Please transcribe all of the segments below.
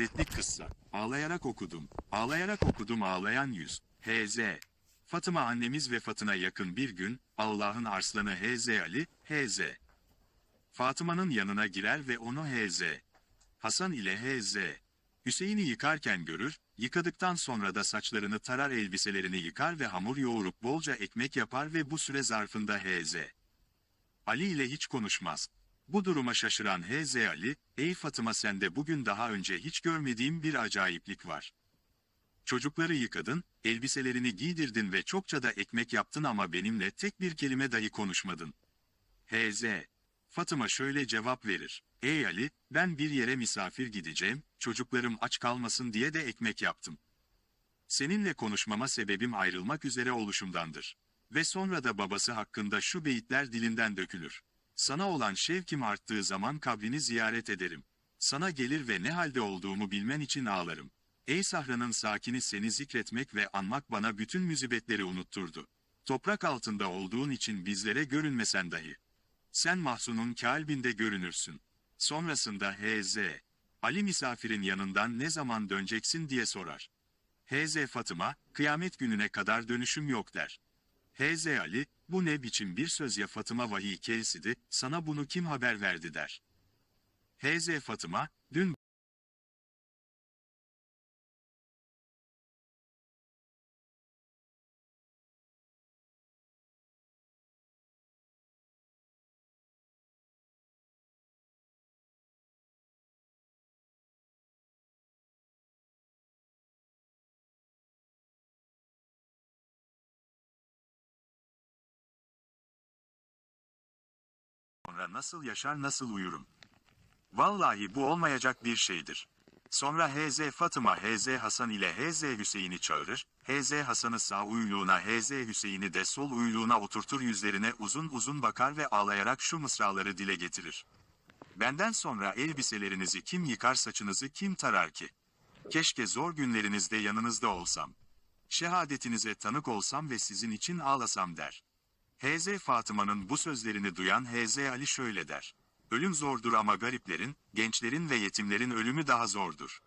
ibretlik kıssa. Ağlayarak okudum. Ağlayarak okudum ağlayan yüz. H.Z. Fatıma annemiz vefatına yakın bir gün, Allah'ın arslanı H.Z. Ali, H.Z. Fatıma'nın yanına girer ve onu H.Z. Hasan ile H.Z. Hüseyin'i yıkarken görür, yıkadıktan sonra da saçlarını tarar elbiselerini yıkar ve hamur yoğurup bolca ekmek yapar ve bu süre zarfında H.Z. Ali ile hiç konuşmaz. Bu duruma şaşıran H.Z. Ali, ''Ey Fatıma sende bugün daha önce hiç görmediğim bir acayiplik var. Çocukları yıkadın, elbiselerini giydirdin ve çokça da ekmek yaptın ama benimle tek bir kelime dahi konuşmadın.'' H.Z. Fatıma şöyle cevap verir. ''Ey Ali, ben bir yere misafir gideceğim, çocuklarım aç kalmasın diye de ekmek yaptım. Seninle konuşmama sebebim ayrılmak üzere oluşumdandır.'' Ve sonra da babası hakkında şu beyitler dilinden dökülür. Sana olan şevkim arttığı zaman kabrini ziyaret ederim. Sana gelir ve ne halde olduğumu bilmen için ağlarım. Ey sahranın sakini seni zikretmek ve anmak bana bütün müzibetleri unutturdu. Toprak altında olduğun için bizlere görünmesen dahi. Sen mahzunun kalbinde görünürsün. Sonrasında H.Z. Ali misafirin yanından ne zaman döneceksin diye sorar. H.Z. Fatıma, kıyamet gününe kadar dönüşüm yok der. H.Z. Ali, bu ne biçim bir söz ya Fatıma vahiy kelsidi, sana bunu kim haber verdi der. H.Z. Fatıma, dün sonra nasıl yaşar nasıl uyurum? Vallahi bu olmayacak bir şeydir. Sonra H.Z. Fatıma H.Z. Hasan ile H.Z. Hüseyin'i çağırır, H.Z. Hasan'ı sağ uyluğuna H.Z. Hüseyin'i de sol uyluğuna oturtur yüzlerine uzun uzun bakar ve ağlayarak şu mısraları dile getirir. Benden sonra elbiselerinizi kim yıkar saçınızı kim tarar ki? Keşke zor günlerinizde yanınızda olsam. Şehadetinize tanık olsam ve sizin için ağlasam der. H.Z. Fatıma'nın bu sözlerini duyan H.Z. Ali şöyle der. Ölüm zordur ama gariplerin, gençlerin ve yetimlerin ölümü daha zordur.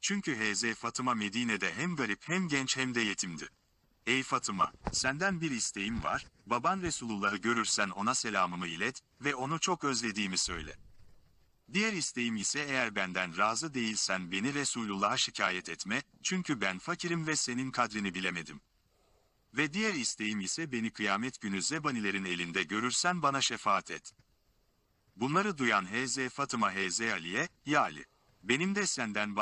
Çünkü H.Z. Fatıma Medine'de hem garip hem genç hem de yetimdi. Ey Fatıma, senden bir isteğim var, baban Resulullah'ı görürsen ona selamımı ilet ve onu çok özlediğimi söyle. Diğer isteğim ise eğer benden razı değilsen beni Resulullah'a şikayet etme, çünkü ben fakirim ve senin kadrini bilemedim. Ve diğer isteğim ise beni kıyamet günü zebanilerin elinde görürsen bana şefaat et. Bunları duyan H.Z. Fatıma H.Z. Ali'ye, Ya Ali, benim de senden